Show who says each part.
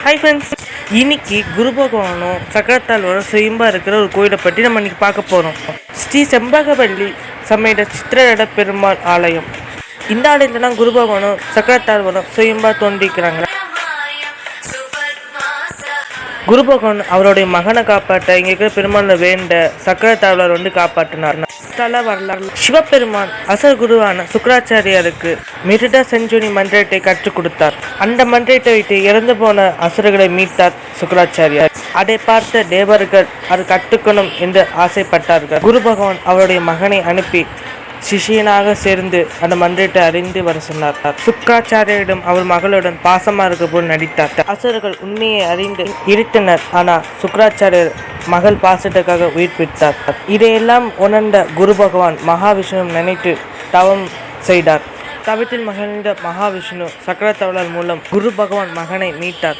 Speaker 1: Hi friends இன்னைக்கு குரு பகவானும் சக்கரத்தாழ்வாரும் சுயம்பா இருக்கிற ஒரு கோயிலை பற்றி நம்ம இன்னைக்கு பார்க்க போகிறோம் ஸ்ரீ செம்பகவல்லி சமையல சித்திரட பெருமாள் ஆலயம். இந்த ஆலயத்தில் தான் குரு பகவானும் சக்கரத்தாழ்வாரும் சுயம்பா தோன்றிக்கிறாங்க குரு பகவான் அவருடைய மகனை காப்பாற்ற இங்கே இருக்கிற பெருமாளை வேண்ட சக்கரத்தாழ்வார் வந்து காப்பாற்றினார். தல வரலாறு. சிவபெருமான் அசல் குருவான சுக்கராச்சாரியாருக்கு மிருட செஞ்சுனி மந்திரத்தை கற்றுக் கொடுத்தார். அந்த மந்திரத்தை வைத்து இறந்து போன அசுரர்களை மீட்டார் சுக்கராச்சாரியார். அதை பார்த்த தேவர்கள் அது கற்றுக்கணும் என்று ஆசைப்பட்டார்கள். குரு பகவான் அவருடைய மகனை அனுப்பி சிஷியனாக சேர்ந்து அந்த மந்திரத்தை அறிந்து வர சொன்னார். சுக்காச்சாரியரிடம் அவர் மகளுடன் பாசமா இருக்க போல் நடித்தார். அசுரர்கள் உண்மையை அறிந்து இருத்தனர். ஆனால் சுக்கராச்சாரியர் மகள் பாசத்துக்காக உயிர் பிடித்தார். இதையெல்லாம் உணர்ந்த குரு பகவான் மகாவிஷ்ணு நினைத்து தவம் செய்தார். தவத்தில் மகிழ்ந்த மகாவிஷ்ணு சக்கரத்தவளர் மூலம் குரு பகவான் மகனை மீட்டார்.